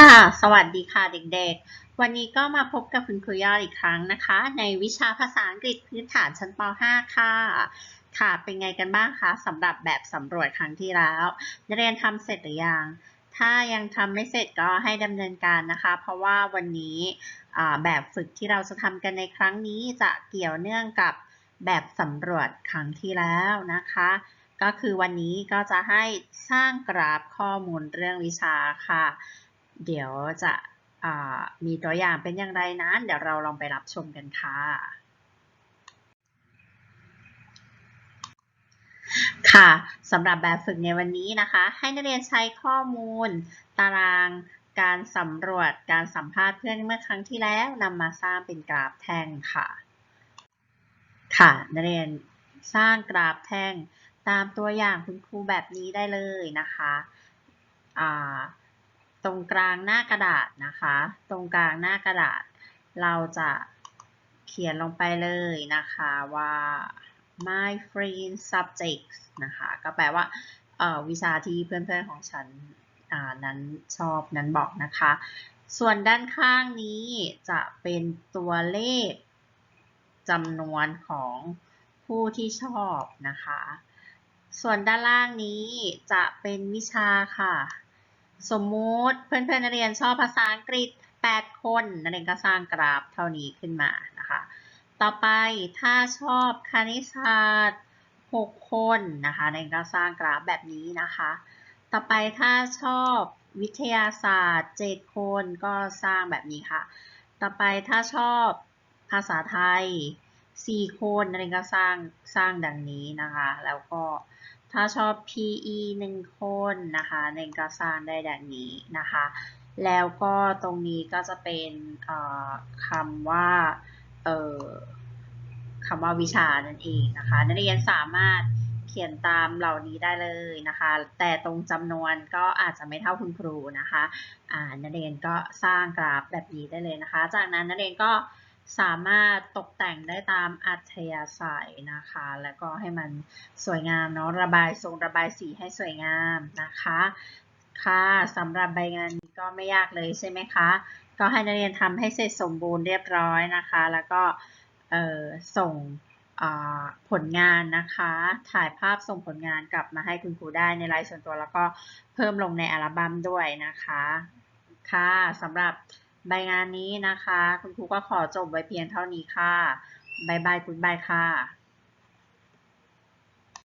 ค่ะ สวัสดีค่ะเด็กๆ วันนี้ก็มาพบกับคุณครูยอดอีกครั้งนะคะ ในวิชาภาษาอังกฤษพื้นฐานชั้นป .5 ค่ะ ค่ะ เป็นไงกันบ้างคะสำหรับแบบสำรวจครั้งที่แล้วนักเรียนทำเสร็จหรือยัง ถ้ายังทำไม่เสร็จก็ให้ดำเนินการนะคะ เพราะว่าวันนี้แบบฝึกที่เราจะทำกันในครั้งนี้จะเกี่ยวเนื่องกับแบบสำรวจครั้งที่แล้วนะคะก็คือวันนี้ก็จะให้สร้างกราฟข้อมูลเรื่องวิชาค่ะ เดี๋ยวจะมีตัวอย่างเป็นอย่างไรนั้น เดี๋ยวเราลองไปรับชมกันค่ะ ค่ะสำหรับแบบฝึกในวันนี้นะคะ ให้นักเรียนใช้ข้อมูล ตารางการสำรวจการสัมภาษณ์เพื่อนเมื่อครั้งที่แล้วนำมาสร้างเป็นกราฟแท่งค่ะ ค่ะนักเรียนสร้างกราฟแท่งตามตัวอย่างคุณครูแบบนี้ได้เลยนะคะอ่า ตรงกลางหน้ากระดาษนะคะ ตรงกลางหน้ากระดาษ เราจะเขียนลงไปเลยนะคะว่า my friend subjects นะคะก็แปลว่าวิชาที่เพื่อนๆของฉันนั้นชอบนั้นบอกนะคะ ส่วนด้านข้างนี้จะเป็นตัวเลขจำนวนของผู้ที่ชอบนะคะ ส่วนด้านล่างนี้จะเป็นวิชาค่ะ สมมุติเพื่อนๆนักเรียนชอบภาษาอังกฤษ 8 คนนักเรียนก็สร้างกราฟเท่านี้ขึ้นมานะคะ ต่อไปถ้าชอบคณิตศาสตร์ 6 คนนะคะนักเรียนก็สร้างกราฟแบบนี้นะคะ ต่อไปถ้าชอบวิทยาศาสตร์ 7 คนก็สร้างแบบนี้ค่ะ ต่อไปถ้าชอบภาษาไทย 4 คนนักเรียนก็สร้างสร้างดังนี้นะคะ แล้วก็ ถ้าชอบ PE 1 คนนะคะนักเรียนก็สร้างได้ดังนี้นะคะ แล้วก็ตรงนี้ก็จะเป็นคำว่าคำว่าวิชานั่นเองนะคะนักเรียนสามารถเขียนตามเหล่านี้ได้เลยนะคะ แต่ตรงจำนวนก็อาจจะไม่เท่าคุณครูนะคะ อ่านักเรียนก็สร้างกราฟแบบนี้ได้เลยนะคะ จากนั้นนักเรียนก็ สามารถตกแต่งได้ตามอัธยาศัยนะคะ แล้วก็ให้มันสวยงามเนาะระบายทรงระบายสีให้สวยงามนะคะค่ะสำหรับใบงานนี้ก็ไม่ยากเลยใช่ไหมคะ ก็ให้นักเรียนทำให้เสร็จสมบูรณ์เรียบร้อยนะคะ แล้วก็ส่งผลงานนะคะ ถ่ายภาพส่งผลงานกลับมาให้คุณครูได้ในไลน์ส่วนตัวแล้วก็เพิ่มลงในอัลบั้มด้วยนะคะ ค่ะสำหรับ ใบงานนี้นะคะ คุณครูก็ขอจบไว้เพียงเท่านี้ค่ะบายบายคุณบายค่ะ